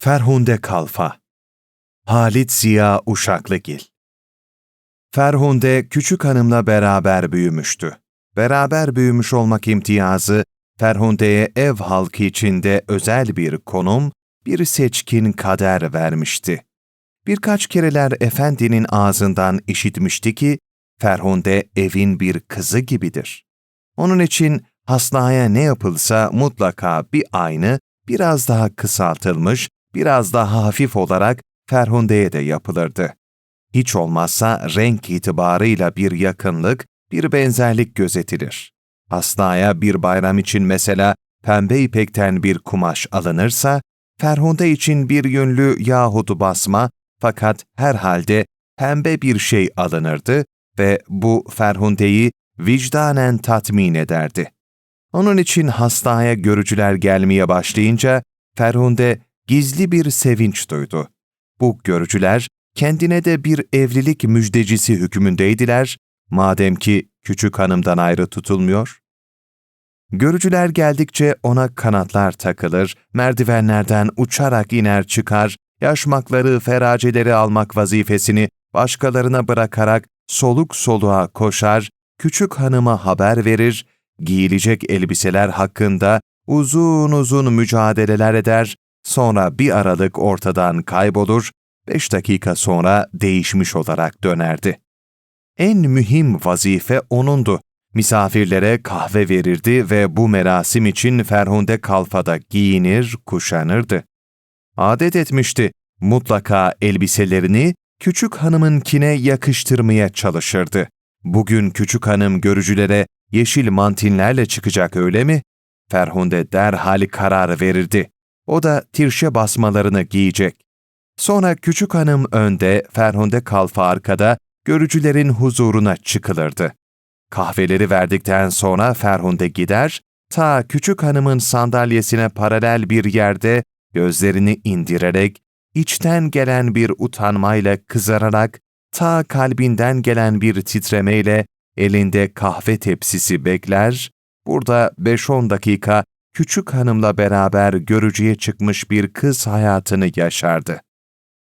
Ferhunde Kalfa Halit Ziya Uşaklıgil Ferhunde küçük hanımla beraber büyümüştü. Beraber büyümüş olmak imtiyazı, Ferhunde'ye ev halkı içinde özel bir konum, bir seçkin kader vermişti. Birkaç kereler efendinin ağzından işitmişti ki, Ferhunde evin bir kızı gibidir. Onun için hasnaya ne yapılsa mutlaka bir aynı, biraz daha kısaltılmış, biraz daha hafif olarak Ferhunde'ye de yapılırdı. Hiç olmazsa renk itibarıyla bir yakınlık, bir benzerlik gözetilir. Hasnaya bir bayram için mesela pembe ipekten bir kumaş alınırsa, Ferhunde için bir yünlü yahut basma fakat herhalde pembe bir şey alınırdı ve bu Ferhunde'yi vicdanen tatmin ederdi. Onun için hastaya görücüler gelmeye başlayınca Ferhunde gizli bir sevinç duydu. Bu görücüler kendine de bir evlilik müjdecisi hükmündeydiler, madem ki küçük hanımdan ayrı tutulmuyor. Görücüler geldikçe ona kanatlar takılır, merdivenlerden uçarak iner çıkar, yaşmakları, feraceleri almak vazifesini başkalarına bırakarak soluk soluğa koşar, küçük hanıma haber verir, giyilecek elbiseler hakkında uzun uzun mücadeleler eder, sonra bir aralık ortadan kaybolur, beş dakika sonra değişmiş olarak dönerdi. En mühim vazife onundu. Misafirlere kahve verirdi ve bu merasim için Ferhunde kalfada giyinir, kuşanırdı. Adet etmişti, mutlaka elbiselerini küçük hanımınkine yakıştırmaya çalışırdı. Bugün küçük hanım görücülere yeşil mantinlerle çıkacak öyle mi? Ferhunde derhal karar verirdi. O da tirşe basmalarını giyecek. Sonra küçük hanım önde, Ferhunde kalfa arkada, görücülerin huzuruna çıkılırdı. Kahveleri verdikten sonra Ferhunde gider, ta küçük hanımın sandalyesine paralel bir yerde gözlerini indirerek, içten gelen bir utanmayla kızararak, ta kalbinden gelen bir titremeyle elinde kahve tepsisi bekler, burada 5-10 dakika küçük hanımla beraber görücüye çıkmış bir kız hayatını yaşardı.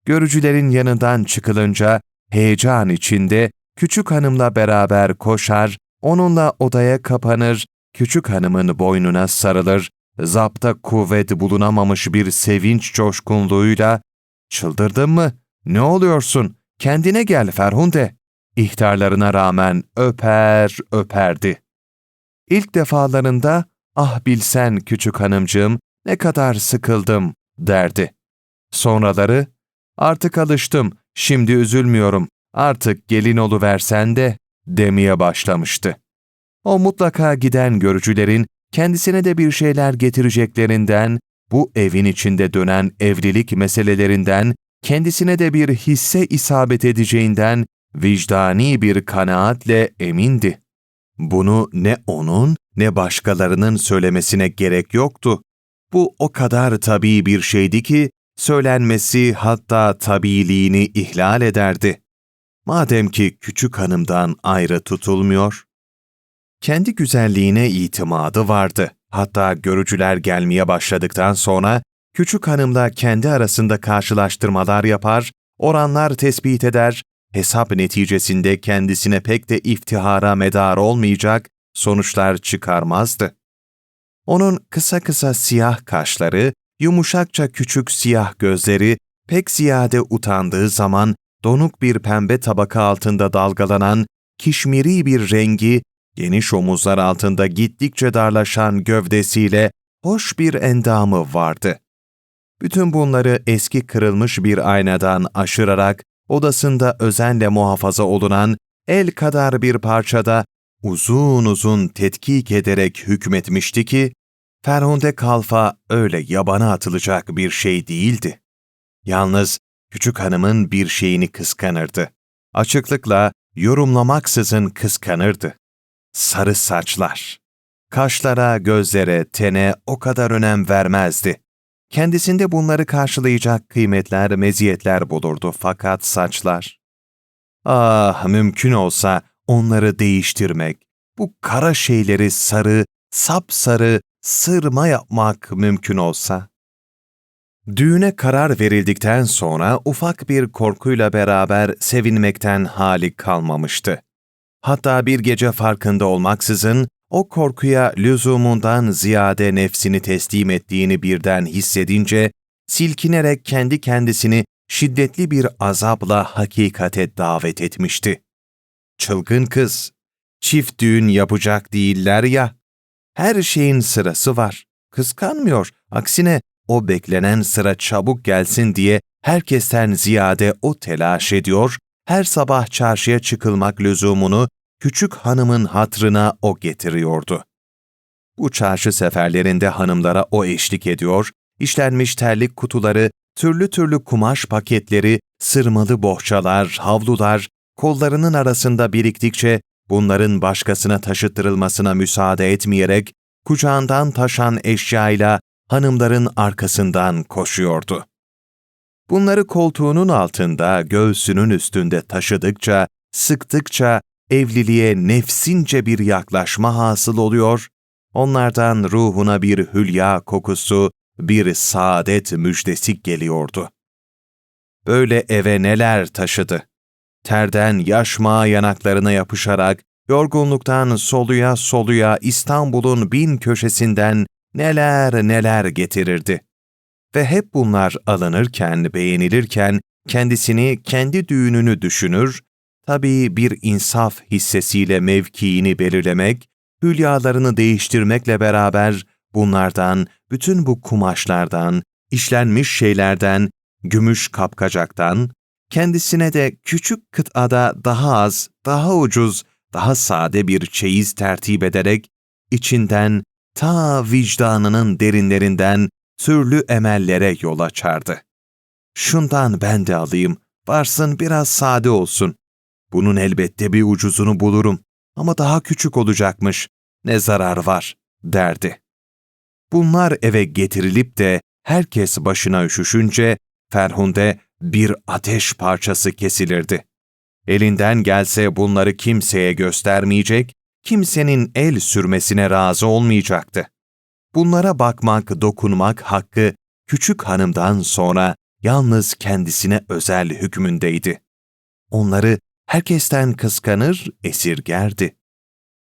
Görücülerin yanından çıkılınca heyecan içinde küçük hanımla beraber koşar, onunla odaya kapanır, küçük hanımın boynuna sarılır, zapta kuvvet bulunamamış bir sevinç coşkunluğuyla ''Çıldırdın mı? Ne oluyorsun? Kendine gel Ferhunde.'' ihtarlarına rağmen öper öperdi. İlk defalarında ''Ah bilsen küçük hanımcığım ne kadar sıkıldım.'' derdi. Sonraları ''Artık alıştım, şimdi üzülmüyorum, artık gelin oluversen de.'' demeye başlamıştı. O mutlaka giden görücülerin kendisine de bir şeyler getireceklerinden, bu evin içinde dönen evlilik meselelerinden, kendisine de bir hisse isabet edeceğinden vicdani bir kanaatle emindi. Bunu ne onun ne başkalarının söylemesine gerek yoktu. Bu o kadar tabii bir şeydi ki, söylenmesi hatta tabiliğini ihlal ederdi. Madem ki küçük hanımdan ayrı tutulmuyor, kendi güzelliğine itimadı vardı. Hatta görücüler gelmeye başladıktan sonra küçük hanımla kendi arasında karşılaştırmalar yapar, oranlar tespit eder, hesap neticesinde kendisine pek de iftihara medar olmayacak sonuçlar çıkarmazdı. Onun kısa kısa siyah kaşları, yumuşakça küçük siyah gözleri, pek ziyade utandığı zaman donuk bir pembe tabaka altında dalgalanan, kişmiri bir rengi, geniş omuzlar altında gittikçe darlaşan gövdesiyle hoş bir endamı vardı. Bütün bunları eski kırılmış bir aynadan aşırarak odasında özenle muhafaza olunan el kadar bir parçada uzun uzun tetkik ederek hükmetmişti ki, Ferhunde Kalfa öyle yabana atılacak bir şey değildi. Yalnız küçük hanımın bir şeyini kıskanırdı. Açıklıkla yorumlamaksızın kıskanırdı. Sarı saçlar. Kaşlara, gözlere, tene o kadar önem vermezdi. Kendisinde bunları karşılayacak kıymetler, meziyetler bulurdu fakat saçlar. Ah mümkün olsa onları değiştirmek, bu kara şeyleri sarı, sapsarı, sırma yapmak mümkün olsa. Düğüne karar verildikten sonra ufak bir korkuyla beraber sevinmekten hali kalmamıştı. Hatta bir gece farkında olmaksızın o korkuya lüzumundan ziyade nefsini teslim ettiğini birden hissedince, silkinerek kendi kendisini şiddetli bir azapla hakikate davet etmişti. Çılgın kız, çift düğün yapacak değiller ya, her şeyin sırası var. Kıskanmıyor, aksine o beklenen sıra çabuk gelsin diye herkesten ziyade o telaş ediyor, her sabah çarşıya çıkılmak lüzumunu küçük hanımın hatrına o getiriyordu. Bu çarşı seferlerinde hanımlara o eşlik ediyor, işlenmiş terlik kutuları, türlü türlü kumaş paketleri, sırmalı bohçalar, havlular, kollarının arasında biriktikçe bunların başkasına taşıttırılmasına müsaade etmeyerek, kucağından taşan eşyayla hanımların arkasından koşuyordu. Bunları koltuğunun altında, göğsünün üstünde taşıdıkça, sıktıkça evliliğe nefsince bir yaklaşma hasıl oluyor, onlardan ruhuna bir hülya kokusu, bir saadet müjdesi geliyordu. Böyle eve neler taşıdı. Terden yaşma yanaklarına yapışarak, yorgunluktan soluya soluya İstanbul'un bin köşesinden neler neler getirirdi. Ve hep bunlar alınırken, beğenilirken kendisini, kendi düğününü düşünür, tabii bir insaf hissesiyle mevkiini belirlemek, hülyalarını değiştirmekle beraber bunlardan, bütün bu kumaşlardan, işlenmiş şeylerden, gümüş kapkacaktan, kendisine de küçük kıtada daha az, daha ucuz, daha sade bir çeyiz tertip ederek, içinden ta vicdanının derinlerinden türlü emellere yol açardı. Şundan ben de alayım, varsın biraz sade olsun. Bunun elbette bir ucuzunu bulurum ama daha küçük olacakmış. Ne zarar var, derdi. Bunlar eve getirilip de herkes başına üşüşünce Ferhunde bir ateş parçası kesilirdi. Elinden gelse bunları kimseye göstermeyecek, kimsenin el sürmesine razı olmayacaktı. Bunlara bakmak, dokunmak hakkı küçük hanımdan sonra yalnız kendisine özel hükmündeydi. Onları herkesten kıskanır, esirgerdi.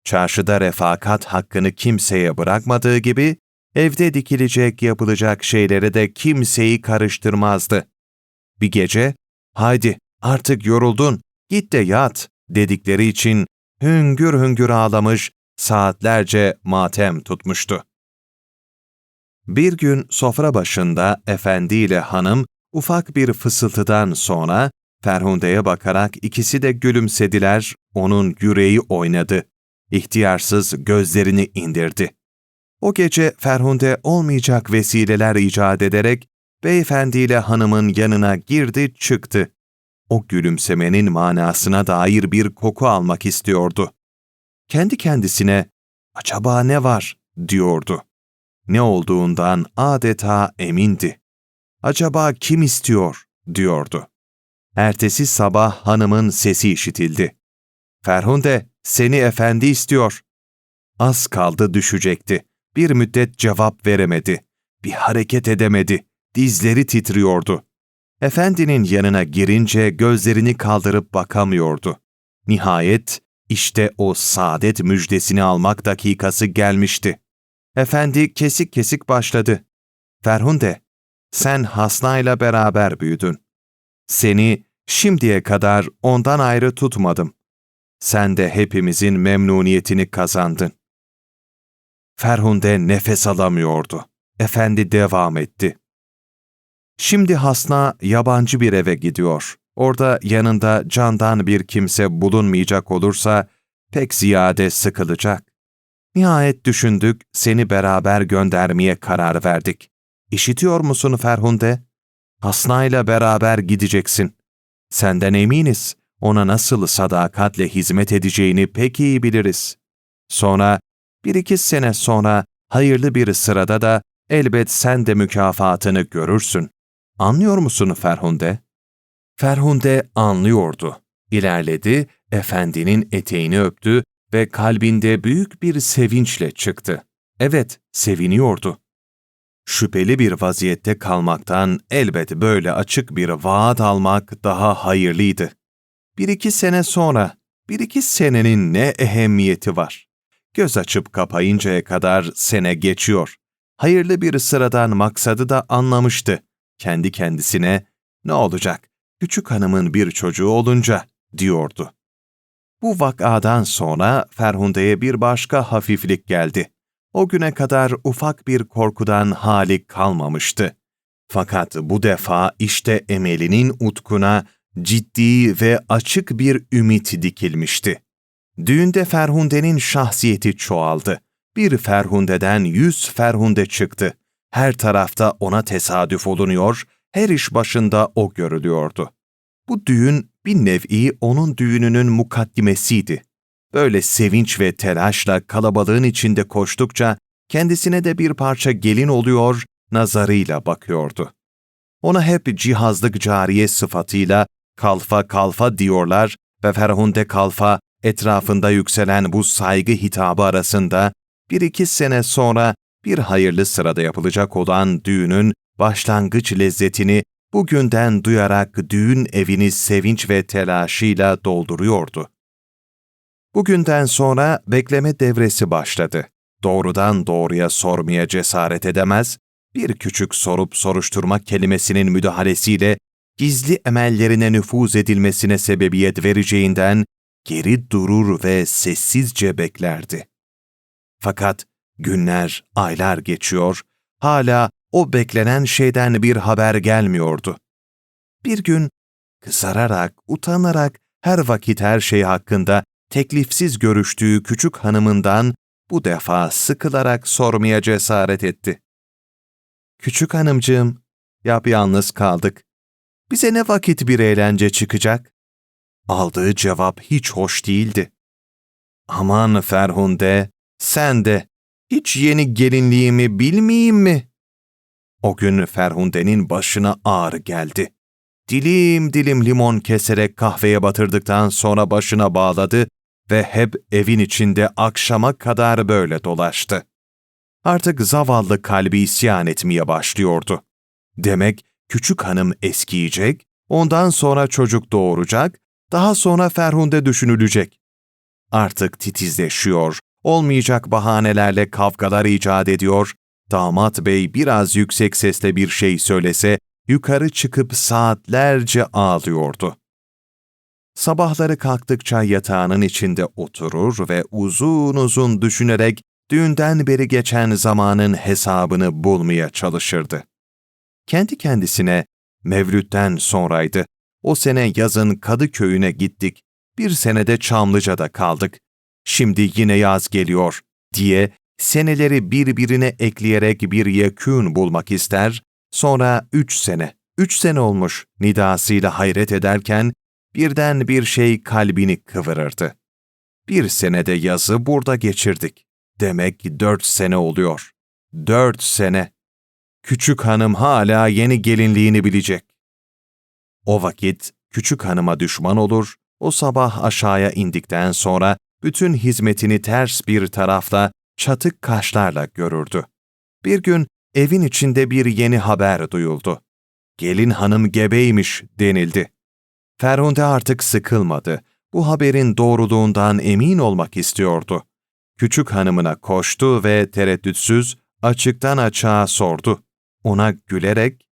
Çarşıda refakat hakkını kimseye bırakmadığı gibi, evde dikilecek, yapılacak şeylere de kimseyi karıştırmazdı. Bir gece, haydi artık yoruldun, git de yat dedikleri için hüngür hüngür ağlamış, saatlerce matem tutmuştu. Bir gün sofra başında efendi ile hanım ufak bir fısıltıdan sonra Ferhunde'ye bakarak ikisi de gülümsediler, onun yüreği oynadı. İhtiyarsız gözlerini indirdi. O gece Ferhunde olmayacak vesileler icat ederek beyefendiyle hanımın yanına girdi çıktı. O gülümsemenin manasına dair bir koku almak istiyordu. Kendi kendisine, acaba ne var, diyordu. Ne olduğundan adeta emindi. Acaba kim istiyor, diyordu. Ertesi sabah hanımın sesi işitildi. Ferhunde, seni efendi istiyor. Az kaldı düşecekti. Bir müddet cevap veremedi. Bir hareket edemedi. Dizleri titriyordu. Efendinin yanına girince gözlerini kaldırıp bakamıyordu. Nihayet işte o saadet müjdesini almak dakikası gelmişti. Efendi kesik kesik başladı. Ferhunde, sen Hasna'yla beraber büyüdün. Seni şimdiye kadar ondan ayrı tutmadım. Sen de hepimizin memnuniyetini kazandın. Ferhunde nefes alamıyordu. Efendi devam etti. Şimdi Hasna yabancı bir eve gidiyor. Orada yanında candan bir kimse bulunmayacak olursa pek ziyade sıkılacak. Nihayet düşündük, seni beraber göndermeye karar verdik. İşitiyor musun Ferhunde? Hasna ile beraber gideceksin. Senden eminiz, ona nasıl sadakatle hizmet edeceğini pek iyi biliriz. Sonra, bir iki sene sonra hayırlı bir sırada da elbet sen de mükafatını görürsün. Anlıyor musun Ferhunde? Ferhunde anlıyordu. İlerledi, efendinin eteğini öptü ve kalbinde büyük bir sevinçle çıktı. Evet, seviniyordu. Şüpheli bir vaziyette kalmaktan elbet böyle açık bir vaat almak daha hayırlıydı. Bir iki sene sonra, bir iki senenin ne ehemmiyeti var? Göz açıp kapayıncaya kadar sene geçiyor. Hayırlı bir sıradan maksadı da anlamıştı. Kendi kendisine, ne olacak, küçük hanımın bir çocuğu olunca, diyordu. Bu vakadan sonra Ferhunde'ye bir başka hafiflik geldi. O güne kadar ufak bir korkudan hali kalmamıştı. Fakat bu defa işte Emeli'nin utkuna ciddi ve açık bir ümit dikilmişti. Düğünde Ferhunde'nin şahsiyeti çoğaldı. Bir Ferhunde'den yüz Ferhunde çıktı. Her tarafta ona tesadüf olunuyor, her iş başında o görülüyordu. Bu düğün bir nevi onun düğününün mukaddimesiydi. Böyle sevinç ve telaşla kalabalığın içinde koştukça kendisine de bir parça gelin oluyor, nazarıyla bakıyordu. Ona hep cihazlık cariye sıfatıyla kalfa kalfa diyorlar ve Ferhunde kalfa etrafında yükselen bu saygı hitabı arasında bir iki sene sonra bir hayırlı sırada yapılacak olan düğünün başlangıç lezzetini bugünden duyarak düğün evini sevinç ve telaşıyla dolduruyordu. Bugünden sonra bekleme devresi başladı. Doğrudan doğruya sormaya cesaret edemez, bir küçük sorup soruşturma kelimesinin müdahalesiyle gizli emellerine nüfuz edilmesine sebebiyet vereceğinden geri durur ve sessizce beklerdi. Fakat günler, aylar geçiyor, hala o beklenen şeyden bir haber gelmiyordu. Bir gün kızararak, utanarak her vakit her şey hakkında teklifsiz görüştüğü küçük hanımından bu defa sıkılarak sormaya cesaret etti. Küçük hanımcığım, yalnız kaldık. Bize ne vakit bir eğlence çıkacak? Aldığı cevap hiç hoş değildi. Aman Ferhunde, sen de hiç yeni gelinliğimi bilmeyeyim mi? O gün Ferhunde'nin başına ağrı geldi. Dilim dilim limon keserek kahveye batırdıktan sonra başına bağladı ve hep evin içinde akşama kadar böyle dolaştı. Artık zavallı kalbi isyan etmeye başlıyordu. Demek küçük hanım eskiyecek, ondan sonra çocuk doğuracak, daha sonra Ferhunde düşünülecek. Artık titizleşiyor, olmayacak bahanelerle kavgalar icat ediyor, damat bey biraz yüksek sesle bir şey söylese, yukarı çıkıp saatlerce ağlıyordu. Sabahları kalktıkça yatağının içinde oturur ve uzun uzun düşünerek düğünden beri geçen zamanın hesabını bulmaya çalışırdı. Kendi kendisine, Mevlüt'ten sonraydı. O sene yazın Kadıköy'üne gittik. Bir senede Çamlıca'da kaldık. Şimdi yine yaz geliyor diye seneleri birbirine ekleyerek bir yekûn bulmak ister, sonra üç sene, üç sene olmuş nidasıyla hayret ederken birden bir şey kalbini kıvırırdı. Bir senede yazı burada geçirdik. Demek dört sene oluyor. Dört sene. Küçük hanım hala yeni gelinliğini bilecek. O vakit küçük hanıma düşman olur, o sabah aşağıya indikten sonra bütün hizmetini ters bir tarafla çatık kaşlarla görürdü. Bir gün evin içinde bir yeni haber duyuldu. Gelin hanım gebeymiş denildi. Ferhunde artık sıkılmadı. Bu haberin doğruluğundan emin olmak istiyordu. Küçük hanımına koştu ve tereddütsüz açıktan açığa sordu. Ona gülerek,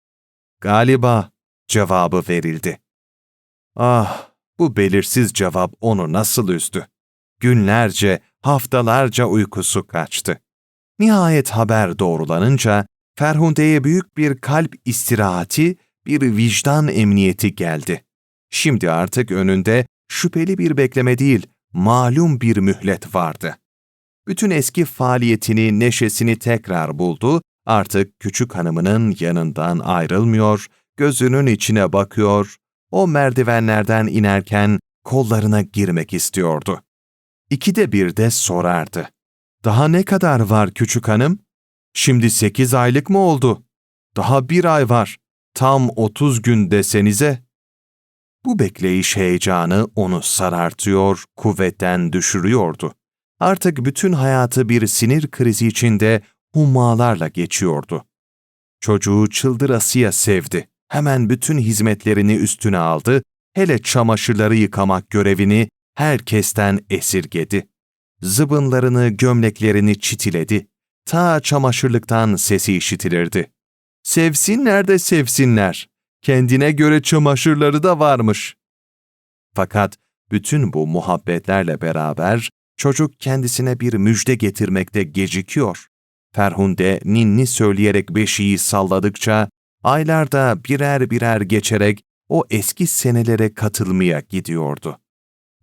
''Galiba'' cevabı verildi. Ah, bu belirsiz cevap onu nasıl üzdü. Günlerce, haftalarca uykusu kaçtı. Nihayet haber doğrulanınca Ferhunde'ye büyük bir kalp istirahati, bir vicdan emniyeti geldi. Şimdi artık önünde şüpheli bir bekleme değil, malum bir mühlet vardı. Bütün eski faaliyetini, neşesini tekrar buldu, artık küçük hanımının yanından ayrılmıyor, gözünün içine bakıyor, o merdivenlerden inerken kollarına girmek istiyordu. İkide bir de sorardı. Daha ne kadar var küçük hanım? Şimdi sekiz aylık mı oldu? Daha bir ay var. Tam otuz gün desenize. Bu bekleyiş heyecanı onu sarartıyor, kuvvetten düşürüyordu. Artık bütün hayatı bir sinir krizi içinde hummalarla geçiyordu. Çocuğu çıldırasıya sevdi. Hemen bütün hizmetlerini üstüne aldı, hele çamaşırları yıkamak görevini herkesten esirgedi. Zıbınlarını, gömleklerini çitiledi. Ta çamaşırlıktan sesi işitilirdi. Sevsinler de sevsinler. Kendine göre çamaşırları da varmış. Fakat bütün bu muhabbetlerle beraber çocuk kendisine bir müjde getirmekte gecikiyor. Ferhunde ninni söyleyerek beşiği salladıkça aylar da birer birer geçerek o eski senelere katılmaya gidiyordu.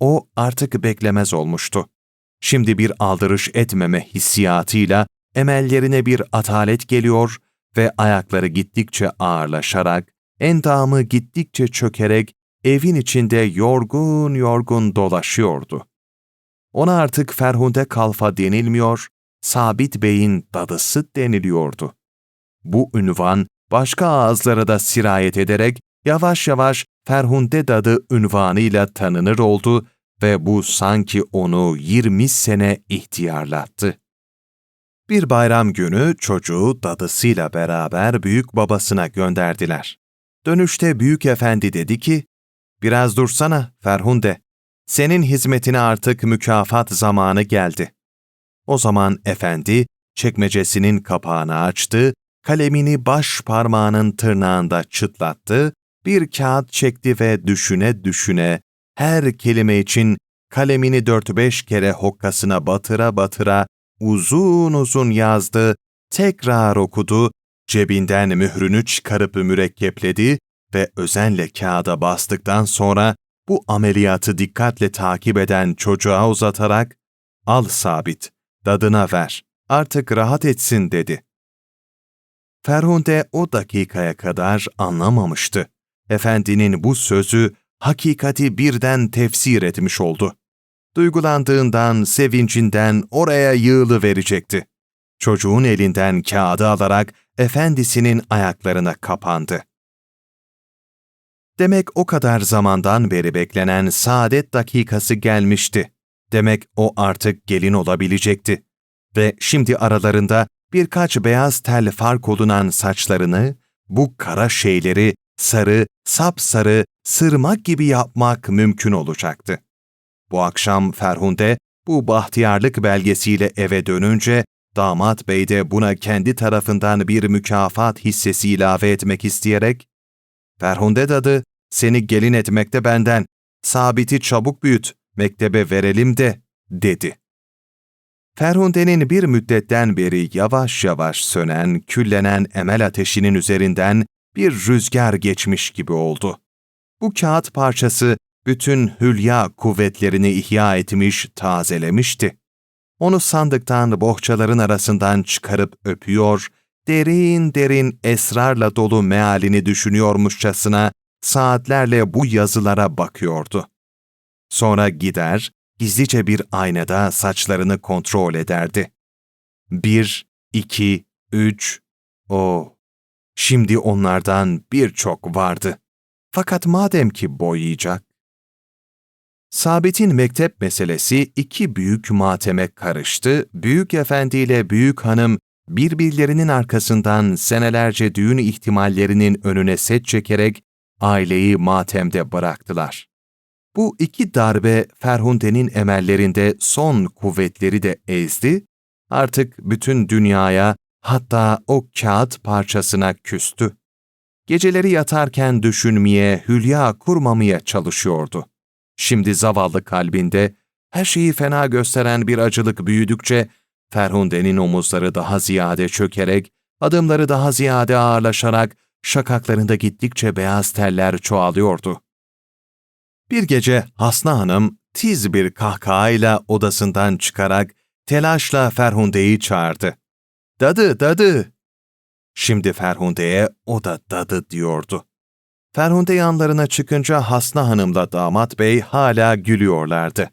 O artık beklemez olmuştu. Şimdi bir aldırış etmeme hissiyatıyla emellerine bir atalet geliyor ve ayakları gittikçe ağırlaşarak, endamı gittikçe çökerek evin içinde yorgun yorgun dolaşıyordu. Ona artık Ferhunde Kalfa denilmiyor, Sabit Bey'in dadısı deniliyordu. Bu ünvan başka ağızlara da sirayet ederek yavaş yavaş Ferhunde dadı ünvanıyla tanınır oldu ve bu sanki onu 20 sene ihtiyarlattı. Bir bayram günü çocuğu dadısıyla beraber büyük babasına gönderdiler. Dönüşte büyük efendi dedi ki, ''Biraz dursana Ferhunde, senin hizmetine artık mükafat zamanı geldi.'' O zaman efendi çekmecesinin kapağını açtı, kalemini baş parmağının tırnağında çıtlattı, bir kağıt çekti ve düşüne düşüne her kelime için kalemini dört beş kere hokkasına batıra batıra uzun uzun yazdı, tekrar okudu, cebinden mührünü çıkarıp mürekkepledi ve özenle kağıda bastıktan sonra bu ameliyatı dikkatle takip eden çocuğa uzatarak, ''Al sabit, dadına ver, artık rahat etsin.'' dedi. Ferhunde o dakikaya kadar anlamamıştı. Efendinin bu sözü hakikati birden tefsir etmiş oldu. Duygulandığından, sevincinden oraya yığılı verecekti. Çocuğun elinden kağıdı alarak efendisinin ayaklarına kapandı. Demek o kadar zamandan beri beklenen saadet dakikası gelmişti. Demek o artık gelin olabilecekti. Ve şimdi aralarında birkaç beyaz tel fark olunan saçlarını, bu kara şeyleri sarı, sapsarı, sırmak gibi yapmak mümkün olacaktı. Bu akşam Ferhunde bu bahtiyarlık belgesiyle eve dönünce damat bey de buna kendi tarafından bir mükafat hissesi ilave etmek isteyerek Ferhunde dadı, seni gelin etmekte benden, sabiti çabuk büyüt, mektebe verelim de, dedi. Ferhunde'nin bir müddetten beri yavaş yavaş sönen, küllenen emel ateşinin üzerinden bir rüzgar geçmiş gibi oldu. Bu kağıt parçası bütün hülya kuvvetlerini ihya etmiş, tazelemişti. Onu sandıktan bohçaların arasından çıkarıp öpüyor, derin derin esrarla dolu mealini düşünüyormuşçasına saatlerle bu yazılara bakıyordu. Sonra gider, gizlice bir aynada saçlarını kontrol ederdi. Bir, iki, üç, o. Şimdi onlardan birçok vardı. Fakat madem ki boyayacak, Sabit'in mektep meselesi iki büyük mateme karıştı, büyük efendi ile büyük hanım birbirlerinin arkasından senelerce düğün ihtimallerinin önüne set çekerek aileyi matemde bıraktılar. Bu iki darbe Ferhunde'nin emellerinde son kuvvetleri de ezdi, artık bütün dünyaya hatta o kağıt parçasına küstü. Geceleri yatarken düşünmeye, hülya kurmamaya çalışıyordu. Şimdi zavallı kalbinde her şeyi fena gösteren bir acılık büyüdükçe Ferhunde'nin omuzları daha ziyade çökerek, adımları daha ziyade ağırlaşarak şakaklarında gittikçe beyaz teller çoğalıyordu. Bir gece Hasna Hanım tiz bir kahkahayla odasından çıkarak telaşla Ferhunde'yi çağırdı. Dadı, dadı! Şimdi Ferhunde'ye o da dadı diyordu. Ferhunde yanlarına çıkınca Hasna Hanım'la damat bey hala gülüyorlardı.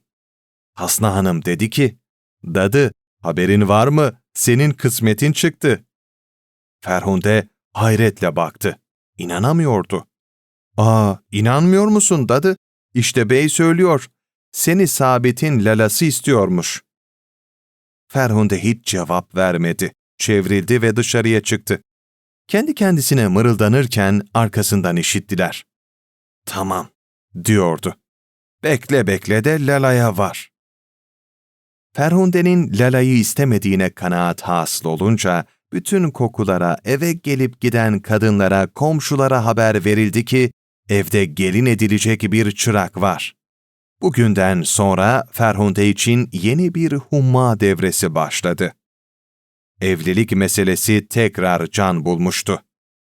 Hasna Hanım dedi ki, Dadı, haberin var mı? Senin kısmetin çıktı. Ferhunde hayretle baktı. İnanamıyordu. Aa, inanmıyor musun dadı? İşte bey söylüyor. Seni Sabit'in lalası istiyormuş. Ferhunde hiç cevap vermedi. Çevrildi ve dışarıya çıktı. Kendi kendisine mırıldanırken arkasından işittiler. Tamam, diyordu. Bekle bekle de Lala'ya var. Ferhunde'nin Lala'yı istemediğine kanaat hasıl olunca, bütün kokulara, eve gelip giden kadınlara, komşulara haber verildi ki, evde gelin edilecek bir çırak var. Bugünden sonra Ferhunde için yeni bir humma devresi başladı. Evlilik meselesi tekrar can bulmuştu.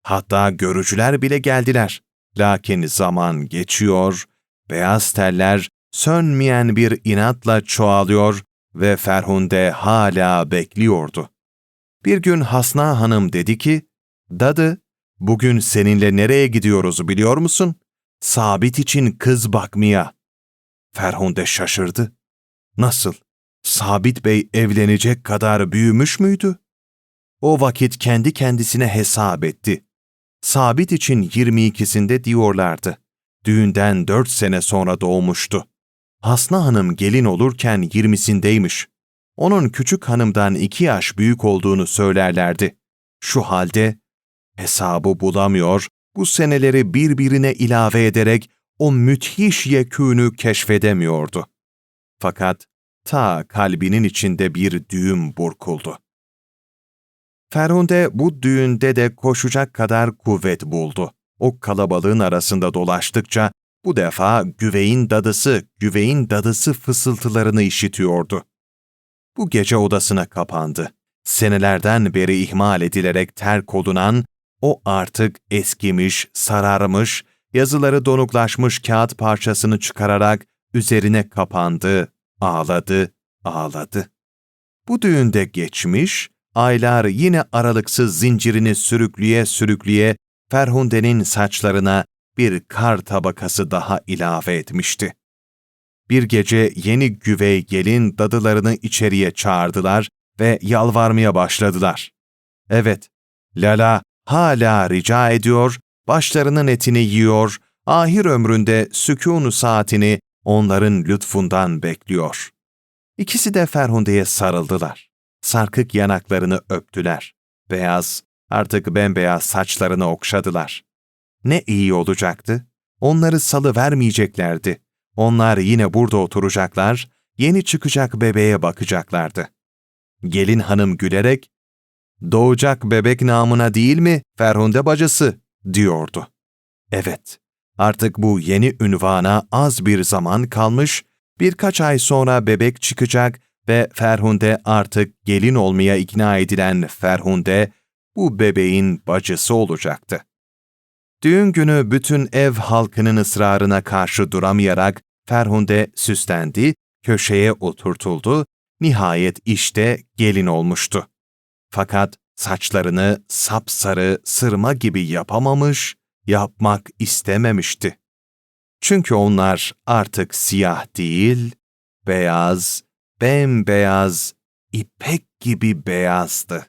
Hatta görücüler bile geldiler. Lakin zaman geçiyor, beyaz teller sönmeyen bir inatla çoğalıyor ve Ferhunde hala bekliyordu. Bir gün Hasna Hanım dedi ki, Dadı, bugün seninle nereye gidiyoruz biliyor musun? Sabit için kız bakmaya. Ferhunde şaşırdı. Nasıl? Sabit Bey evlenecek kadar büyümüş müydü? O vakit kendi kendisine hesap etti. Sabit için 22'sinde diyorlardı. Düğünden dört sene sonra doğmuştu. Hasna Hanım gelin olurken 20'sindeymiş. Onun küçük hanımdan iki yaş büyük olduğunu söylerlerdi. Şu halde hesabı bulamıyor, bu seneleri birbirine ilave ederek o müthiş yekûnü keşfedemiyordu. Fakat ta kalbinin içinde bir düğüm burkuldu. Ferhunde bu düğünde de koşacak kadar kuvvet buldu. O kalabalığın arasında dolaştıkça bu defa güveyin dadısı, güveyin dadısı fısıltılarını işitiyordu. Bu gece odasına kapandı. Senelerden beri ihmal edilerek terk olunan, o artık eskimiş, sararmış, yazıları donuklaşmış kağıt parçasını çıkararak üzerine kapandı, ağladı, ağladı. Bu düğünde geçmiş, aylar yine aralıksız zincirini sürükleye sürükleye Ferhunde'nin saçlarına bir kar tabakası daha ilave etmişti. Bir gece yeni güvey gelin dadılarını içeriye çağırdılar ve yalvarmaya başladılar. Evet, Lala hala rica ediyor, başlarının etini yiyor, ahir ömründe sükûn saatini onların lütfundan bekliyor. İkisi de Ferhunde'ye sarıldılar. Sarkık yanaklarını öptüler. Beyaz, artık bembeyaz saçlarını okşadılar. Ne iyi olacaktı. Onları salı vermeyeceklerdi. Onlar yine burada oturacaklar, yeni çıkacak bebeğe bakacaklardı. Gelin hanım gülerek, doğacak bebek namına değil mi Ferhunde bacısı, diyordu. Evet, artık bu yeni ünvana az bir zaman kalmış, birkaç ay sonra bebek çıkacak ve Ferhunde artık gelin olmaya ikna edilen Ferhunde, bu bebeğin bacısı olacaktı. Düğün günü bütün ev halkının ısrarına karşı duramayarak Ferhunde süslendi, köşeye oturtuldu, nihayet işte gelin olmuştu. Fakat saçlarını sapsarı sırma gibi yapamamış, yapmak istememişti. Çünkü onlar artık siyah değil, beyaz, bembeyaz, ipek gibi beyazdı.